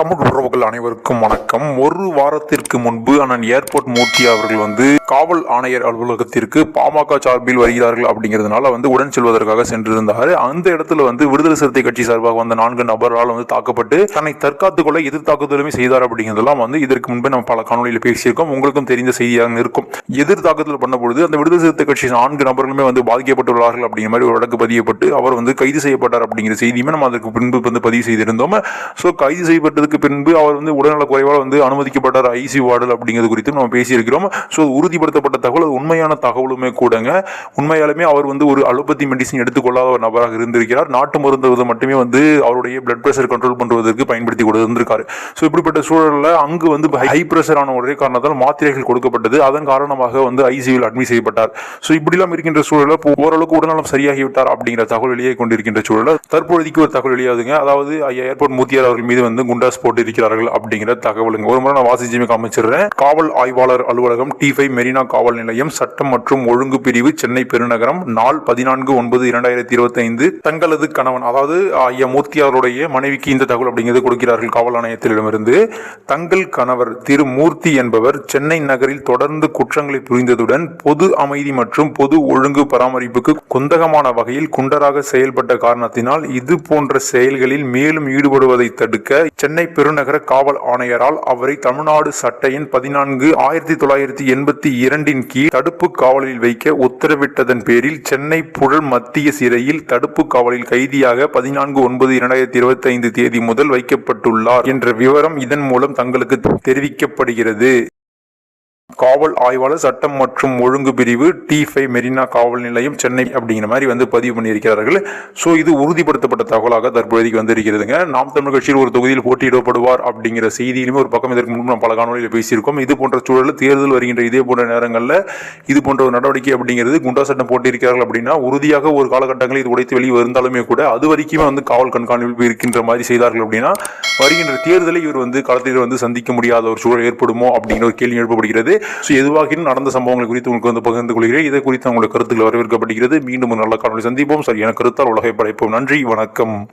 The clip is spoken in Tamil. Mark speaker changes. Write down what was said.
Speaker 1: தமிழ் உறவுகள் அனைவருக்கும் வணக்கம். ஒரு வாரத்திற்கு முன்பு அண்ணன் ஏர்போர்ட் மூர்த்தி அவர்கள் வந்து காவல் ஆணையர் அலுவலகத்திற்கு பாமக சார்பில் வருகிறார்கள் அப்படிங்கிறதுனால வந்து உடன் செல்வதற்காக சென்றிருந்தார். அந்த இடத்துல வந்து விடுதலை சிறுத்தை கட்சி சார்பாக வந்த நான்கு நபரால் வந்து தாக்கப்பட்டு தன்னை தற்காத்துக் கொள்ள எதிர் தாக்குதலுமே செய்தார் அப்படிங்கிறதெல்லாம் வந்து இதற்கு முன்பே நம்ம பல காணொலியில் பேசியிருக்கோம். உங்களுக்கும் தெரிந்த செய்தியாக இருக்கும். எதிர் தாக்குதல் பண்ணபொழுது அந்த விடுதலை சிறுத்தை கட்சி நான்கு நபர்களுமே வந்து பாதிக்கப்பட்டுள்ளார்கள் அப்படிங்கிற மாதிரி ஒரு வழக்கு பதியப்பட்டு அவர் வந்து கைது செய்யப்பட்டார் அப்படிங்கிற செய்தியுமே நம்ம அதற்கு பின்பு வந்து பதிவு செய்திருந்தோம். ஸோ கைது செய்யப்பட்டது செய்யப்பட்டதுக்கு பின்பு அவர் வந்து உடல்நலக் குறைவால் வந்து அனுமதிக்கப்பட்டார் ஐசி வார்டில் அப்படிங்கிறது குறித்து நம்ம பேசியிருக்கிறோம். ஸோ உறுதிப்படுத்தப்பட்ட தகவல் உண்மையான தகவலுமே கூடங்க. உண்மையாலுமே அவர் வந்து ஒரு அலோபதி மெடிசின் எடுத்துக்கொள்ளாத ஒரு நபராக இருந்திருக்கிறார். நாட்டு மருந்து மட்டுமே வந்து அவருடைய பிளட் ப்ரெஷர் கண்ட்ரோல் பண்ணுவதற்கு பயன்படுத்தி கொடுத்திருந்திருக்காரு ஸோ இப்படிப்பட்ட சூழலில் அங்கு வந்து ஹை ப்ரெஷர் ஆன ஒரே காரணத்தால் மாத்திரைகள் கொடுக்கப்பட்டது. அதன் காரணமாக வந்து ஐசியூவில் அட்மிட் செய்யப்பட்டார். ஸோ இப்படிலாம் இருக்கின்ற சூழலில் இப்போ ஓரளவுக்கு உடல்நலம் சரியாகிவிட்டார் அப்படிங்கிற தகவல் வெளியே கொண்டிருக்கின்ற சூழலில் தற்பொழுதைக்கு ஒரு தகவல் வெளியாகுதுங்க. அதாவது ஐயா ஏர்போர்ட் மூத்தியார் அவர்கள் மீது வந்து குண்டாஸ் போட்டு இருக்கிறார்கள் அப்படிங்கிற தகவலுங்க. ஒரு முறை நான் வாசிச்சுமே காமிச்சிடுறேன். காவல் ஆய்வாளர் அலுவலகம் டி ஃபைவ் மெரினா காவல் நிலையம் சட்டம் மற்றும் ஒழுங்கு பிரிவு சென்னை பெருநகரம் நாள் பதினான்கு ஒன்பது இரண்டாயிரத்தி இருபத்தி ஐந்து தங்களது கணவன் அதாவது ஐயா மூர்த்தியாருடைய மனைவிக்கு இந்த தகவல் அப்படிங்கிறது கொடுக்கிறார்கள் காவல் ஆணையத்திடமிருந்து தங்கள் கணவர் திரு மூர்த்தி என்பவர் சென்னை நகரில் தொடர்ந்து குற்றங்களை புரிந்ததுடன் பொது அமைதி மற்றும் பொது ஒழுங்கு பராமரிப்புக்கு குந்தகமான வகையில் குண்டராக செயல்பட்ட காரணத்தினால் இது போன்ற செயல்களில் மேலும் ஈடுபடுவதை தடுக்க சென்னை பெருநகர காவல் ஆணையரால் அவரை தமிழ்நாடு சட்டையின் பதினான்கு ஆயிரத்தி தொள்ளாயிரத்தி எண்பத்தி இரண்டின் கீழ் தடுப்பு காவலில் வைக்க உத்தரவிட்டதன் பேரில் சென்னை புழல் மத்திய சிறையில் தடுப்பு காவலில் கைதியாக பதினான்கு ஒன்பது இரண்டாயிரத்தி இருபத்தி ஐந்து தேதி முதல் வைக்கப்பட்டுள்ளார் என்ற விவரம் இதன் மூலம் தங்களுக்கு தெரிவிக்கப்படுகிறது. காவல் ஆய்வாளர் சட்டம் மற்றும் ஒழுங்கு பிரிவு டி ஃபைவ் மெரினா காவல் நிலையம் சென்னை அப்படிங்கிற மாதிரி வந்து பதிவு பண்ணியிருக்கிறார்கள். ஸோ இது உறுதிப்படுத்தப்பட்ட தகவலாக தற்போதைக்கு வந்திருக்கிறதுங்க. நாம் தமிழ் கட்சியில் ஒரு தொகுதியில் போட்டியிடப்படுவார் அப்படிங்கிற செய்தியிலுமே ஒரு பக்கம் இதற்கு முன்பு நம்ம பல காணொலியில் பேசியிருக்கோம். இது போன்ற சூழலில் தேர்தல் வருகின்ற இதே போன்ற நேரங்களில் இது போன்ற ஒரு நடவடிக்கை அப்படிங்கிறது குண்டா சட்டம் போட்டியிருக்கிறார்கள் அப்படின்னா உறுதியாக ஒரு காலகட்டங்களில் இது உடைத்து வெளியே இருந்தாலுமே கூட அது வரைக்குமே வந்து காவல் கண்காணிப்பு இருக்கின்ற மாதிரி செய்தார்கள் அப்படின்னா வருகின்ற தேர்தலை இவர் வந்து களத்தில் வந்து சந்திக்க முடியாத ஒரு சூழல் ஏற்படுமோ அப்படிங்கிற ஒரு கேள்வி எழுப்பப்படுகிறது. ஸோ எதுவாகினும் நடந்த சம்பவங்கள் குறித்து உங்களுக்கு வந்து பகிர்ந்து கொள்கிறேன். இதை குறித்து அவங்களுடைய கருத்துக்கள் வரவேற்கப்படுகிறது. மீண்டும் ஒரு நல்ல காணொலி சந்திப்போம். சரியான கருத்தால் உலகை படைப்போம். நன்றி. வணக்கம்.